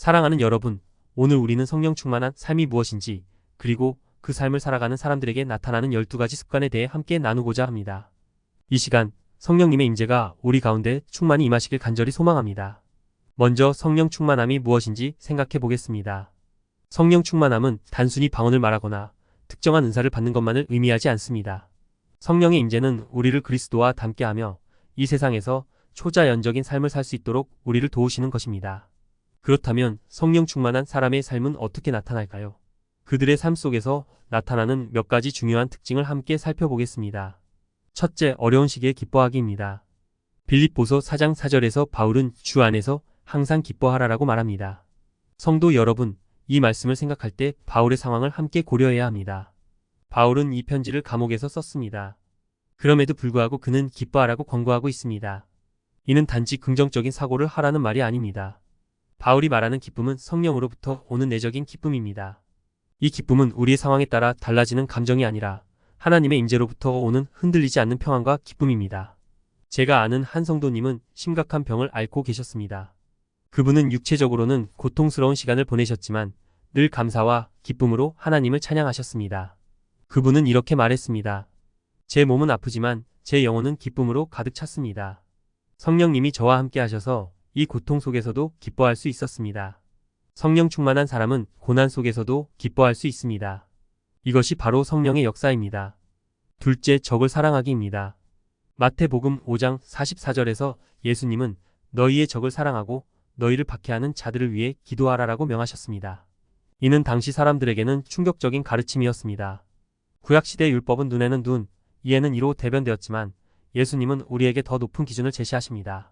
사랑하는 여러분, 오늘 우리는 성령 충만한 삶이 무엇인지, 그리고 그 삶을 살아가는 사람들에게 나타나는 12가지 습관에 대해 함께 나누고자 합니다. 이 시간, 성령님의 임재가 우리 가운데 충만히 임하시길 간절히 소망합니다. 먼저 성령 충만함이 무엇인지 생각해 보겠습니다. 성령 충만함은 단순히 방언을 말하거나 특정한 은사를 받는 것만을 의미하지 않습니다. 성령의 임재는 우리를 그리스도와 닮게 하며 이 세상에서 초자연적인 삶을 살 수 있도록 우리를 도우시는 것입니다. 그렇다면 성령 충만한 사람의 삶은 어떻게 나타날까요? 그들의 삶 속에서 나타나는 몇 가지 중요한 특징을 함께 살펴보겠습니다. 첫째, 어려운 시기에 기뻐하기입니다. 빌립보서 4장 4절에서 바울은 주 안에서 항상 기뻐하라라고 말합니다. 성도 여러분, 이 말씀을 생각할 때 바울의 상황을 함께 고려해야 합니다. 바울은 이 편지를 감옥에서 썼습니다. 그럼에도 불구하고 그는 기뻐하라고 권고하고 있습니다. 이는 단지 긍정적인 사고를 하라는 말이 아닙니다. 바울이 말하는 기쁨은 성령으로부터 오는 내적인 기쁨입니다. 이 기쁨은 우리의 상황에 따라 달라지는 감정이 아니라 하나님의 임재로부터 오는 흔들리지 않는 평안과 기쁨입니다. 제가 아는 한 성도님은 심각한 병을 앓고 계셨습니다. 그분은 육체적으로는 고통스러운 시간을 보내셨지만 늘 감사와 기쁨으로 하나님을 찬양하셨습니다. 그분은 이렇게 말했습니다. 제 몸은 아프지만 제 영혼은 기쁨으로 가득 찼습니다. 성령님이 저와 함께 하셔서 이 고통 속에서도 기뻐할 수 있었습니다. 성령 충만한 사람은 고난 속에서도 기뻐할 수 있습니다. 이것이 바로 성령의 역사입니다. 둘째, 적을 사랑하기입니다. 마태복음 5장 44절에서 예수님은 너희의 적을 사랑하고 너희를 박해하는 자들을 위해 기도하라라고 명하셨습니다. 이는 당시 사람들에게는 충격적인 가르침이었습니다. 구약시대 율법은 눈에는 눈, 이에는 이로 대변되었지만 예수님은 우리에게 더 높은 기준을 제시하십니다.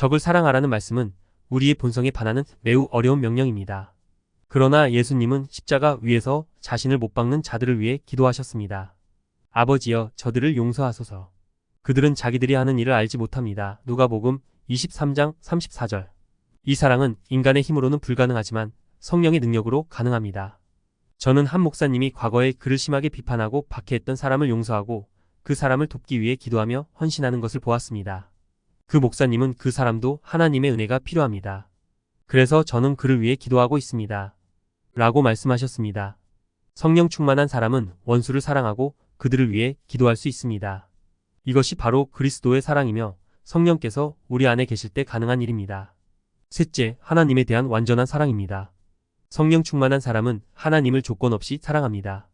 적을 사랑하라는 말씀은 우리의 본성에 반하는 매우 어려운 명령입니다. 그러나 예수님은 십자가 위에서 자신을 못 박는 자들을 위해 기도하셨습니다. 아버지여 저들을 용서하소서. 그들은 자기들이 하는 일을 알지 못합니다. 누가복음 23장 34절. 이 사랑은 인간의 힘으로는 불가능하지만 성령의 능력으로 가능합니다. 저는 한 목사님이 과거에 그를 심하게 비판하고 박해했던 사람을 용서하고 그 사람을 돕기 위해 기도하며 헌신하는 것을 보았습니다. 그 목사님은 그 사람도 하나님의 은혜가 필요합니다. 그래서 저는 그를 위해 기도하고 있습니다. 라고 말씀하셨습니다. 성령 충만한 사람은 원수를 사랑하고 그들을 위해 기도할 수 있습니다. 이것이 바로 그리스도의 사랑이며 성령께서 우리 안에 계실 때 가능한 일입니다. 셋째, 하나님에 대한 완전한 사랑입니다. 성령 충만한 사람은 하나님을 조건 없이 사랑합니다.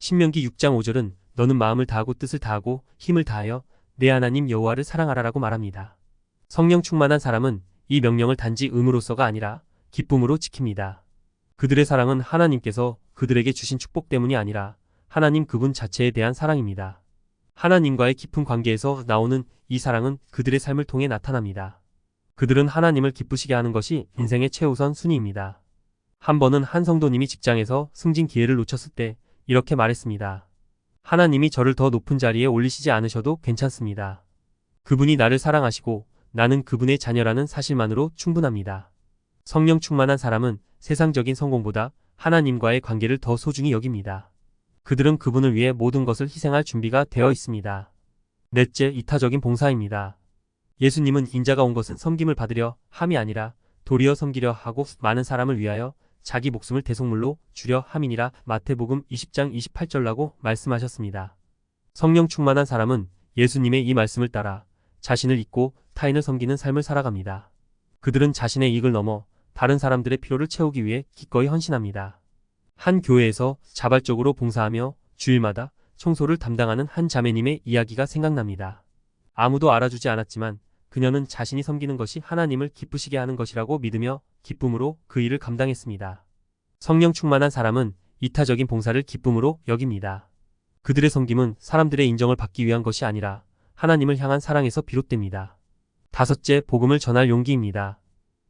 신명기 6장 5절은 너는 마음을 다하고 뜻을 다하고 힘을 다하여 내 하나님 여호와를 사랑하라라고 말합니다. 성령 충만한 사람은 이 명령을 단지 의무로서가 아니라 기쁨으로 지킵니다. 그들의 사랑은 하나님께서 그들에게 주신 축복 때문이 아니라 하나님 그분 자체에 대한 사랑입니다. 하나님과의 깊은 관계에서 나오는 이 사랑은 그들의 삶을 통해 나타납니다. 그들은 하나님을 기쁘시게 하는 것이 인생의 최우선 순위입니다. 한 번은 한 성도님이 직장에서 승진 기회를 놓쳤을 때 이렇게 말했습니다. 하나님이 저를 더 높은 자리에 올리시지 않으셔도 괜찮습니다. 그분이 나를 사랑하시고 나는 그분의 자녀라는 사실만으로 충분합니다. 성령 충만한 사람은 세상적인 성공보다 하나님과의 관계를 더 소중히 여깁니다. 그들은 그분을 위해 모든 것을 희생할 준비가 되어 있습니다. 넷째, 이타적인 봉사입니다. 예수님은 인자가 온 것은 섬김을 받으려 함이 아니라 도리어 섬기려 하고 많은 사람을 위하여 자기 목숨을 대속물로 주려 함이니라 마태복음 20장 28절라고 말씀하셨습니다. 성령 충만한 사람은 예수님의 이 말씀을 따라 자신을 잊고 타인을 섬기는 삶을 살아갑니다. 그들은 자신의 이익을 넘어 다른 사람들의 필요를 채우기 위해 기꺼이 헌신합니다. 한 교회에서 자발적으로 봉사하며 주일마다 청소를 담당하는 한 자매님의 이야기가 생각납니다. 아무도 알아주지 않았지만 그녀는 자신이 섬기는 것이 하나님을 기쁘시게 하는 것이라고 믿으며 기쁨으로 그 일을 감당했습니다. 성령 충만한 사람은 이타적인 봉사를 기쁨으로 여깁니다. 그들의 섬김은 사람들의 인정을 받기 위한 것이 아니라 하나님을 향한 사랑에서 비롯됩니다. 다섯째, 복음을 전할 용기입니다.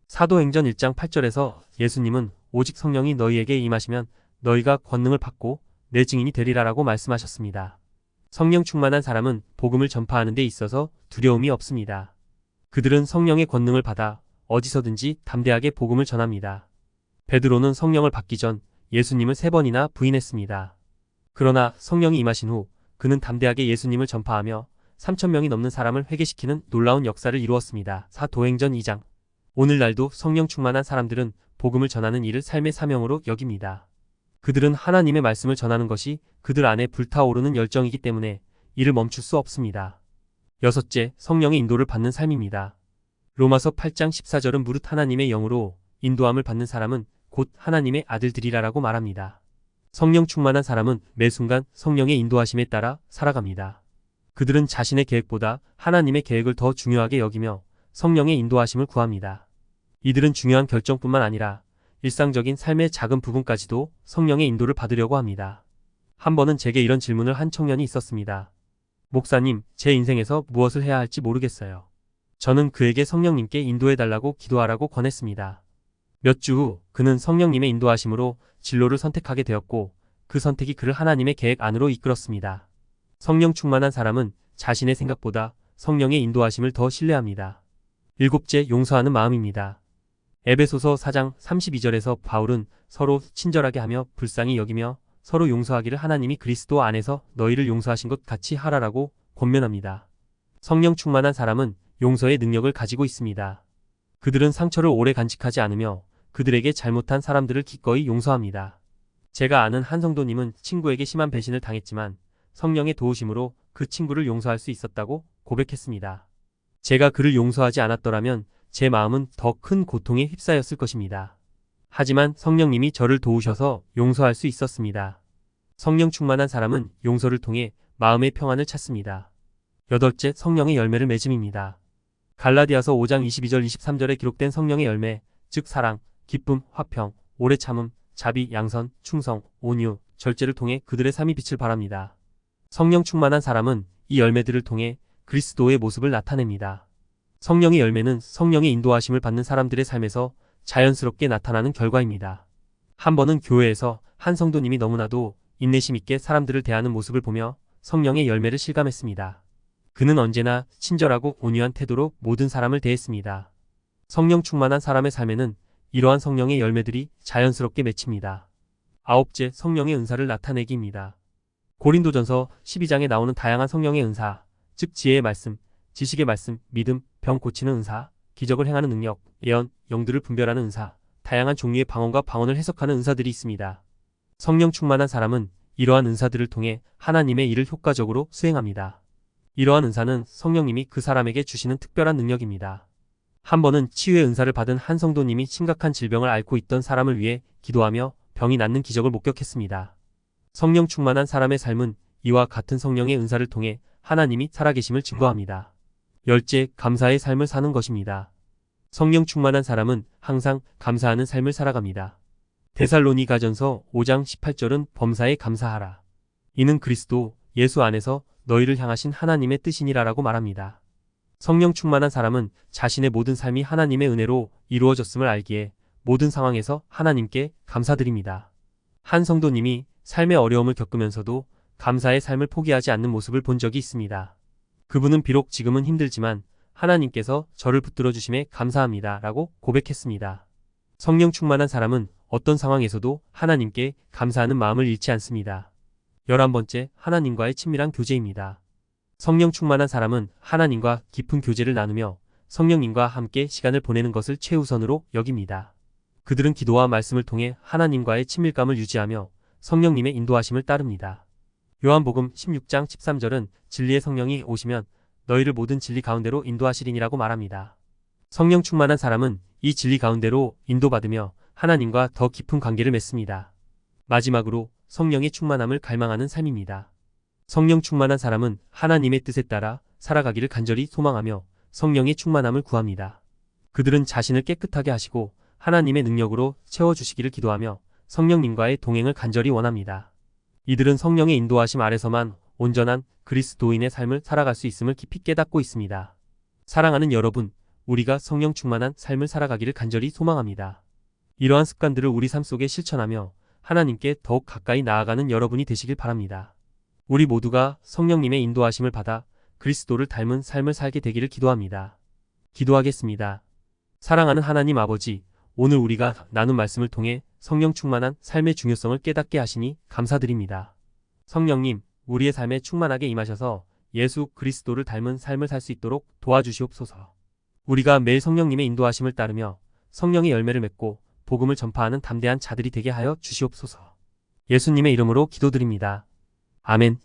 사도행전 1장 8절에서 예수님은 오직 성령이 너희에게 임하시면 너희가 권능을 받고 내 증인이 되리라라고 말씀하셨습니다. 성령 충만한 사람은 복음을 전파하는 데 있어서 두려움이 없습니다. 그들은 성령의 권능을 받아 어디서든지 담대하게 복음을 전합니다. 베드로는 성령을 받기 전 예수님을 세 번이나 부인했습니다. 그러나 성령이 임하신 후 그는 담대하게 예수님을 전파하며 3천명이 넘는 사람을 회개시키는 놀라운 역사를 이루었습니다. 사도행전 2장 오늘날도 성령 충만한 사람들은 복음을 전하는 일을 삶의 사명으로 여깁니다. 그들은 하나님의 말씀을 전하는 것이 그들 안에 불타오르는 열정이기 때문에 이를 멈출 수 없습니다. 여섯째, 성령의 인도를 받는 삶입니다. 로마서 8장 14절은 무릇 하나님의 영으로 인도함을 받는 사람은 곧 하나님의 아들들이라라고 말합니다. 성령 충만한 사람은 매 순간 성령의 인도하심에 따라 살아갑니다. 그들은 자신의 계획보다 하나님의 계획을 더 중요하게 여기며 성령의 인도하심을 구합니다. 이들은 중요한 결정뿐만 아니라 일상적인 삶의 작은 부분까지도 성령의 인도를 받으려고 합니다. 한 번은 제게 이런 질문을 한 청년이 있었습니다. 목사님, 제 인생에서 무엇을 해야 할지 모르겠어요. 저는 그에게 성령님께 인도해달라고 기도하라고 권했습니다. 몇 주 후 그는 성령님의 인도하심으로 진로를 선택하게 되었고 그 선택이 그를 하나님의 계획 안으로 이끌었습니다. 성령 충만한 사람은 자신의 생각보다 성령의 인도하심을 더 신뢰합니다. 일곱째, 용서하는 마음입니다. 에베소서 4장 32절에서 바울은 서로 친절하게 하며 불쌍히 여기며 서로 용서하기를 하나님이 그리스도 안에서 너희를 용서하신 것 같이 하라라고 권면합니다. 성령 충만한 사람은 용서의 능력을 가지고 있습니다. 그들은 상처를 오래 간직하지 않으며 그들에게 잘못한 사람들을 기꺼이 용서합니다. 제가 아는 한 성도님은 친구에게 심한 배신을 당했지만 성령의 도우심으로 그 친구를 용서할 수 있었다고 고백했습니다. 제가 그를 용서하지 않았더라면 제 마음은 더 큰 고통에 휩싸였을 것입니다. 하지만 성령님이 저를 도우셔서 용서할 수 있었습니다. 성령 충만한 사람은 용서를 통해 마음의 평안을 찾습니다. 여덟째, 성령의 열매를 맺음입니다. 갈라디아서 5장 22절 23절에 기록된 성령의 열매, 즉 사랑, 기쁨, 화평, 오래 참음, 자비, 양선, 충성, 온유, 절제를 통해 그들의 삶이 빛을 발합니다. 성령 충만한 사람은 이 열매들을 통해 그리스도의 모습을 나타냅니다. 성령의 열매는 성령의 인도하심을 받는 사람들의 삶에서 자연스럽게 나타나는 결과입니다. 한 번은 교회에서 한 성도님이 너무나도 인내심 있게 사람들을 대하는 모습을 보며 성령의 열매를 실감했습니다. 그는 언제나 친절하고 온유한 태도로 모든 사람을 대했습니다. 성령 충만한 사람의 삶에는 이러한 성령의 열매들이 자연스럽게 맺힙니다. 아홉째, 성령의 은사를 나타내기입니다. 고린도전서 12장에 나오는 다양한 성령의 은사, 즉 지혜의 말씀, 지식의 말씀, 믿음, 병 고치는 은사, 기적을 행하는 능력, 예언, 영들을 분별하는 은사, 다양한 종류의 방언과 방언을 해석하는 은사들이 있습니다. 성령 충만한 사람은 이러한 은사들을 통해 하나님의 일을 효과적으로 수행합니다. 이러한 은사는 성령님이 그 사람에게 주시는 특별한 능력입니다. 한 번은 치유의 은사를 받은 한 성도님이 심각한 질병을 앓고 있던 사람을 위해 기도하며 병이 낫는 기적을 목격했습니다. 성령 충만한 사람의 삶은 이와 같은 성령의 은사를 통해 하나님이 살아계심을 증거합니다. 열째, 감사의 삶을 사는 것입니다. 성령 충만한 사람은 항상 감사하는 삶을 살아갑니다. 데살로니가전서 5장 18절은 범사에 감사하라. 이는 그리스도 예수 안에서 너희를 향하신 하나님의 뜻이니라라고 말합니다. 성령 충만한 사람은 자신의 모든 삶이 하나님의 은혜로 이루어졌음을 알기에 모든 상황에서 하나님께 감사드립니다. 한 성도님이 삶의 어려움을 겪으면서도 감사의 삶을 포기하지 않는 모습을 본 적이 있습니다. 그분은 비록 지금은 힘들지만 하나님께서 저를 붙들어 주심에 감사합니다. 라고 고백했습니다. 성령 충만한 사람은 어떤 상황에서도 하나님께 감사하는 마음을 잃지 않습니다. 열한 번째, 하나님과의 친밀한 교제입니다. 성령 충만한 사람은 하나님과 깊은 교제를 나누며 성령님과 함께 시간을 보내는 것을 최우선으로 여깁니다. 그들은 기도와 말씀을 통해 하나님과의 친밀감을 유지하며 성령님의 인도하심을 따릅니다. 요한복음 16장 13절은 진리의 성령이 오시면 너희를 모든 진리 가운데로 인도하시리니라고 말합니다. 성령 충만한 사람은 이 진리 가운데로 인도받으며 하나님과 더 깊은 관계를 맺습니다. 마지막으로 성령의 충만함을 갈망하는 삶입니다. 성령 충만한 사람은 하나님의 뜻에 따라 살아가기를 간절히 소망하며 성령의 충만함을 구합니다. 그들은 자신을 깨끗하게 하시고 하나님의 능력으로 채워주시기를 기도하며 성령님과의 동행을 간절히 원합니다. 이들은 성령의 인도하심 아래서만 온전한 그리스도인의 삶을 살아갈 수 있음을 깊이 깨닫고 있습니다. 사랑하는 여러분, 우리가 성령 충만한 삶을 살아가기를 간절히 소망합니다. 이러한 습관들을 우리 삶 속에 실천하며 하나님께 더욱 가까이 나아가는 여러분이 되시길 바랍니다. 우리 모두가 성령님의 인도하심을 받아 그리스도를 닮은 삶을 살게 되기를 기도합니다. 기도하겠습니다. 사랑하는 하나님 아버지, 오늘 우리가 나눈 말씀을 통해 성령 충만한 삶의 중요성을 깨닫게 하시니 감사드립니다. 성령님, 우리의 삶에 충만하게 임하셔서 예수 그리스도를 닮은 삶을 살 수 있도록 도와주시옵소서. 우리가 매일 성령님의 인도하심을 따르며 성령의 열매를 맺고 복음을 전파하는 담대한 자들이 되게 하여 주시옵소서. 예수님의 이름으로 기도드립니다. 아멘.